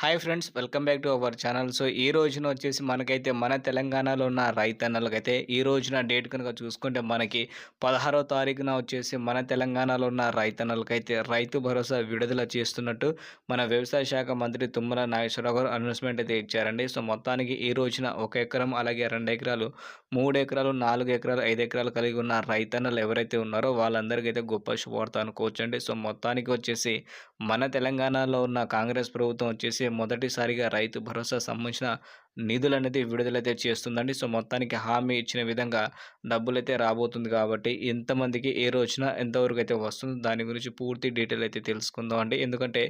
Hi friends welcome back to our channel. So ఈ రోజున వచ్చేసి మనకైతే మన తెలంగాణలో ఉన్న రైతన్నలకైతే ఈ రోజున డేట్ కనుక చూసుకుంటే మనకి పదహారో తారీఖున వచ్చేసి మన తెలంగాణలో ఉన్న రైతన్నలకైతే రైతు భరోసా విడుదల చేస్తున్నట్టు మన వ్యవసాయ శాఖ మంత్రి తుమ్మల నాగేశ్వరరావు గారు అనౌన్స్మెంట్ అయితే ఇచ్చారండి. సో మొత్తానికి ఈ రోజున ఒక ఎకరం అలాగే రెండు ఎకరాలు మూడు ఎకరాలు నాలుగు ఎకరాలు ఐదు ఎకరాలు కలిగి ఉన్న రైతన్నలు ఎవరైతే ఉన్నారో వాళ్ళందరికీ అయితే గొప్ప శుభవార్త అనుకోవచ్చండి. సో మొత్తానికి వచ్చేసి మన తెలంగాణలో ఉన్న కాంగ్రెస్ ప్రభుత్వం వచ్చేసి మొదటిసారిగా రైతు భరోసా సంబంధించిన నిధులు అనేది విడుదలైతే చేస్తుందండి. సో మొత్తానికి హామీ ఇచ్చిన విధంగా డబ్బులైతే రాబోతుంది కాబట్టి ఎంతమందికి ఏ రోజున ఎంతవరకు అయితే వస్తుందో దాని గురించి పూర్తి డీటెయిల్ అయితే తెలుసుకుందాం అండి. ఎందుకంటే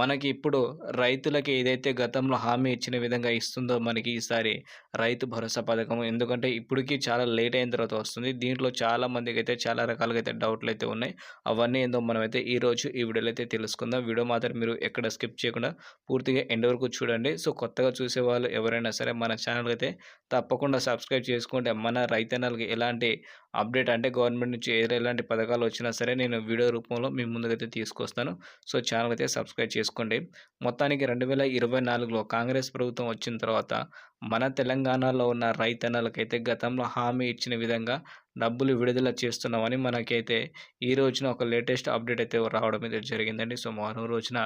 మనకి ఇప్పుడు రైతులకి ఏదైతే గతంలో హామీ ఇచ్చిన విధంగా ఇస్తుందో మనకి ఈసారి రైతు భరోసా పథకం ఎందుకంటే ఇప్పటికీ చాలా లేట్ అయిన తర్వాత వస్తుంది. దీంట్లో చాలా మందికి అయితే చాలా రకాలుగా అయితే డౌట్లు అయితే ఉన్నాయి. అవన్నీ ఏందో మనమైతే ఈరోజు ఈ వీడియోలో అయితే తెలుసుకుందాం. వీడియో మాత్రం మీరు ఎక్కడ స్కిప్ చేయకుండా పూర్తిగా ఎండ్ వరకు చూడండి. సో కొత్తగా చూసే వాళ్ళు ఎవరైనా సరే మన ఛానల్ అయితే తప్పకుండా సబ్స్క్రైబ్ చేసుకుంటే మన రైతన్నలకి ఎలాంటి అప్డేట్ అంటే గవర్నమెంట్ నుంచి ఎలాంటి పథకాలు వచ్చినా సరే నేను వీడియో రూపంలో మీ ముందుకైతే తీసుకొస్తాను. సో ఛానల్ అయితే సబ్స్క్రైబ్ చేసుకోండి. మొత్తానికి రెండు వేల ఇరవై నాలుగులో కాంగ్రెస్ ప్రభుత్వం వచ్చిన తర్వాత మన తెలంగాణలో ఉన్న రైతన్నలకైతే గతంలో హామీ ఇచ్చిన విధంగా డబ్బులు విడుదల చేస్తున్నామని మనకైతే ఈ రోజున ఒక లేటెస్ట్ అప్డేట్ అయితే రావడం అయితే జరిగిందండి. సో మరో రోజున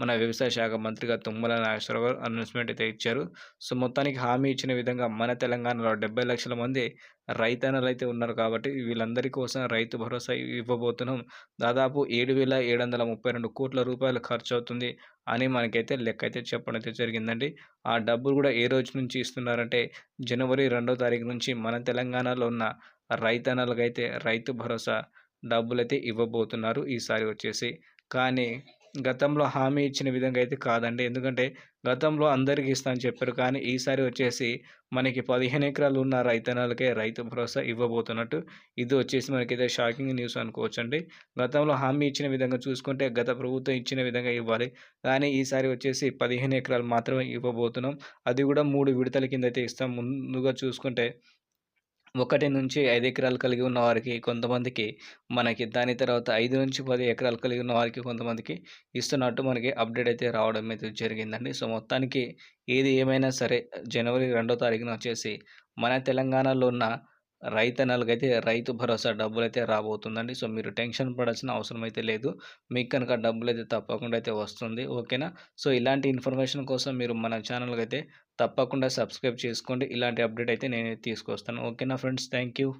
మన వ్యవసాయ శాఖ మంత్రిగా తుమ్మల నాగేశ్వరరావు గారు అనౌన్స్మెంట్ అయితే ఇచ్చారు. సో మొత్తానికి హామీ ఇచ్చిన విధంగా మన తెలంగాణలో డెబ్బై లక్షల మంది రైతన్నలు అయితే ఉన్నారు కాబట్టి వీళ్ళందరి కోసం రైతు భరోసా ఇవ్వబోతున్నాం. దాదాపు ఏడు వేల ఏడు వందల ముప్పై రెండు కోట్ల రూపాయలు ఖర్చు అవుతుంది అని మనకైతే లెక్క అయితే చెప్పడం అయితే జరిగిందండి. ఆ డబ్బులు కూడా ఏ రోజు నుంచి ఇస్తున్నారంటే జనవరి రెండో తారీఖు నుంచి మన తెలంగాణలో ఉన్న రైతన్నలకైతే రైతు భరోసా డబ్బులైతే ఇవ్వబోతున్నారు. ఈసారి వచ్చేసి కానీ గతంలో హామీ ఇచ్చిన విధంగా అయితే కాదండి. ఎందుకంటే గతంలో అందరికీ ఇస్తా అని చెప్పారు. కానీ ఈసారి వచ్చేసి మనకి పదిహేను ఎకరాలు ఉన్న రైతనాలకే రైతు భరోసా ఇవ్వబోతున్నట్టు ఇది వచ్చేసి మనకైతే షాకింగ్ న్యూస్ అనుకోవచ్చండి. గతంలో హామీ ఇచ్చిన విధంగా చూసుకుంటే గత ప్రభుత్వం ఇచ్చిన విధంగా ఇవ్వాలి. కానీ ఈసారి వచ్చేసి పదిహేను ఎకరాలు మాత్రమే ఇవ్వబోతున్నాం. అది కూడా మూడు విడతల కింద అయితే ఇస్తాం. ముందుగా చూసుకుంటే ఒకటి నుంచి ఐదు ఎకరాలు కలిగి ఉన్న వారికి కొంతమందికి మనకి దాని తర్వాత ఐదు నుంచి పది ఎకరాలు కలిగి ఉన్న వారికి కొంతమందికి ఇస్తున్నట్టు మనకి అప్డేట్ అయితే రావడం అయితే జరిగిందండి. సో మొత్తానికి ఏది ఏమైనా సరే జనవరి రెండో తారీఖున వచ్చేసి మన తెలంగాణలో ఉన్న రైతన్నలకైతే రైతు భరోసా డబ్బులు అయితే రాబోతుందండి. సో మీరు టెన్షన్ పడాల్సిన అవసరం అయితే లేదు. మీకు కనుక డబ్బులు అయితే తప్పకుండా అయితే వస్తుంది. ఓకేనా? సో ఇలాంటి ఇన్ఫర్మేషన్ కోసం మీరు మన ఛానల్కి అయితే తప్పకుండా సబ్స్క్రైబ్ చేసుకోండి. ఇలాంటి అప్డేట్ అయితే నేను తీసుకొస్తాను. ఓకేనా ఫ్రెండ్స్? Thank you